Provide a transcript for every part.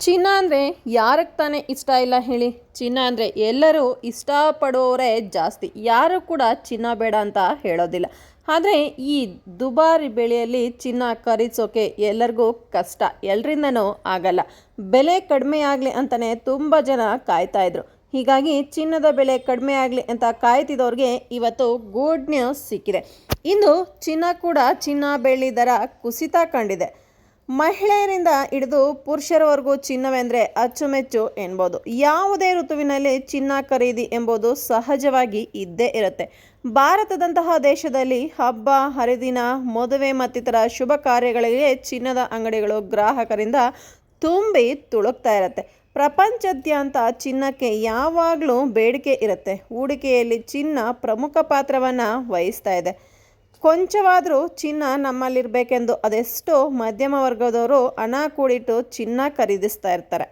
ಚಿನ್ನ ಅಂದರೆ ಯಾರಕ್ಕೆ ತಾನೇ ಇಷ್ಟ ಇಲ್ಲ ಹೇಳಿ? ಚಿನ್ನ ಅಂದರೆ ಎಲ್ಲರೂ ಇಷ್ಟಪಡೋರೇ ಜಾಸ್ತಿ. ಯಾರು ಕೂಡ ಚಿನ್ನ ಬೇಡ ಅಂತ ಹೇಳೋದಿಲ್ಲ. ಆದರೆ ಈ ದುಬಾರಿ ಬೆಳೆಯಲ್ಲಿ ಚಿನ್ನ ಖರೀದಿಸೋಕೆ ಎಲ್ಲರಿಗೂ ಕಷ್ಟ. ಎಲ್ಲರಿಂದನೂ ಆಗಲ್ಲ. ಬೆಲೆ ಕಡಿಮೆ ಆಗಲಿ ಅಂತಲೇ ತುಂಬ ಜನ ಕಾಯ್ತಾ ಇದ್ರು. ಹೀಗಾಗಿ ಚಿನ್ನದ ಬೆಲೆ ಕಡಿಮೆ ಆಗಲಿ ಅಂತ ಕಾಯ್ತಿದ್ದವ್ರಿಗೆ ಇವತ್ತು ಗುಡ್ ನ್ಯೂಸ್ ಸಿಕ್ಕಿದೆ. ಇಂದು ಚಿನ್ನ ಕೂಡ ಚಿನ್ನ ಬೆಳ್ಳಿ ದರ ಕುಸಿತ ಕಂಡಿದೆ. ಮಹಿಳೆಯರಿಂದ ಹಿಡಿದು ಪುರುಷರವರೆಗೂ ಚಿನ್ನವೆಂದರೆ ಅಚ್ಚುಮೆಚ್ಚು ಎನ್ಬೋದು. ಯಾವುದೇ ಋತುವಿನಲ್ಲಿ ಚಿನ್ನ ಖರೀದಿ ಎಂಬುದು ಸಹಜವಾಗಿ ಇದ್ದೇ ಇರುತ್ತೆ. ಭಾರತದಂತಹ ದೇಶದಲ್ಲಿ ಹಬ್ಬ, ಹರಿದಿನ, ಮದುವೆ ಮತ್ತಿತರ ಶುಭ ಕಾರ್ಯಗಳಿಗೆ ಚಿನ್ನದ ಅಂಗಡಿಗಳು ಗ್ರಾಹಕರಿಂದ ತುಂಬಿ ತುಳುಕ್ತಾ ಇರುತ್ತೆ. ಪ್ರಪಂಚದಾದ್ಯಂತ ಚಿನ್ನಕ್ಕೆ ಯಾವಾಗಲೂ ಬೇಡಿಕೆ ಇರುತ್ತೆ. ಹೂಡಿಕೆಯಲ್ಲಿ ಚಿನ್ನ ಪ್ರಮುಖ ಪಾತ್ರವನ್ನು ವಹಿಸ್ತಾ ಇದೆ. ಕೊಂಚವಾದರೂ ಚಿನ್ನ ನಮ್ಮಲ್ಲಿರಬೇಕೆಂದು ಅದೆಷ್ಟೋ ಮಧ್ಯಮ ವರ್ಗದವರು ಹಣ ಕೂಡಿಟ್ಟು ಚಿನ್ನ ಖರೀದಿಸ್ತಾ ಇರ್ತಾರೆ.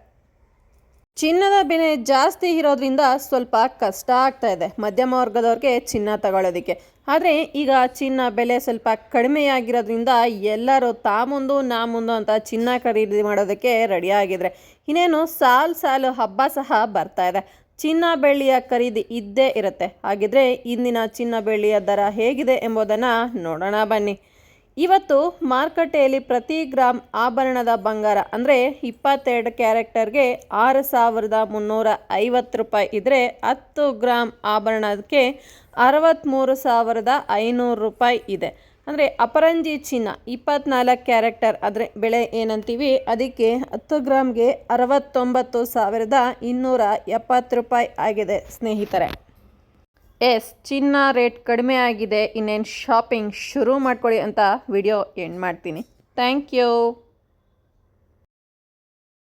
ಚಿನ್ನದ ಬೆಲೆ ಜಾಸ್ತಿ ಇರೋದ್ರಿಂದ ಸ್ವಲ್ಪ ಕಷ್ಟ ಆಗ್ತಾ ಇದೆ ಮಧ್ಯಮ ವರ್ಗದವ್ರಿಗೆ ಚಿನ್ನ ತಗೊಳ್ಳೋದಕ್ಕೆ. ಆದರೆ ಈಗ ಚಿನ್ನ ಬೆಲೆ ಸ್ವಲ್ಪ ಕಡಿಮೆಯಾಗಿರೋದ್ರಿಂದ ಎಲ್ಲರೂ ತಾ ಮುಂದು ನಾ ಮುಂದು ಅಂತ ಚಿನ್ನ ಖರೀದಿ ಮಾಡೋದಕ್ಕೆ ರೆಡಿಯಾಗಿದ್ರೆ ಇನ್ನೇನು ಸಾಲು ಸಾಲು ಹಬ್ಬ ಸಹ ಬರ್ತಾ ಇದೆ. ಚಿನ್ನ ಬೆಳ್ಳಿಯ ಖರೀದಿ ಇದ್ದೇ ಇರುತ್ತೆ. ಹಾಗಿದ್ರೆ ಇಂದಿನ ಚಿನ್ನ ಬೆಳ್ಳಿಯ ದರ ಹೇಗಿದೆ ಎಂಬುದನ್ನು ನೋಡೋಣ ಬನ್ನಿ. ಇವತ್ತು ಮಾರುಕಟ್ಟೆಯಲ್ಲಿ ಪ್ರತಿ ಗ್ರಾಮ್ ಆಭರಣದ ಬಂಗಾರ ಅಂದರೆ ಇಪ್ಪತ್ತೆರಡು ಕ್ಯಾರೆಕ್ಟರ್ಗೆ ಆರು ಸಾವಿರದ ಮುನ್ನೂರ ಐವತ್ತು ರೂಪಾಯಿ ಇದ್ದರೆ ಹತ್ತು ಗ್ರಾಮ್ ಆಭರಣಕ್ಕೆ ಅರವತ್ತ್ಮೂರು ಸಾವಿರದ ಐನೂರು ರೂಪಾಯಿ ಇದೆ. ಅಂದರೆ ಅಪರಂಜಿ ಚಿನ್ನ, ಇಪ್ಪತ್ನಾಲ್ಕು ಕ್ಯಾರೆಕ್ಟರ್ ಅಂದರೆ ಬೆಳೆ ಏನಂತೀವಿ? ಅದಕ್ಕೆ ಹತ್ತು ಗ್ರಾಮ್ಗೆ ಅರವತ್ತೊಂಬತ್ತು ಸಾವಿರದ ಇನ್ನೂರ ಎಪ್ಪತ್ತು ರೂಪಾಯಿ ಆಗಿದೆ ಸ್ನೇಹಿತರೆ. ಎಸ್, ಚಿನ್ನ ರೇಟ್ ಕಡಿಮೆ ಆಗಿದೆ. ಇನ್ನೇನು ಶಾಪಿಂಗ್ ಶುರು ಮಾಡ್ಕೊಳ್ಳಿ ಅಂತ ವಿಡಿಯೋ ಎಂಡ್ ಮಾಡ್ತೀನಿ. Thank you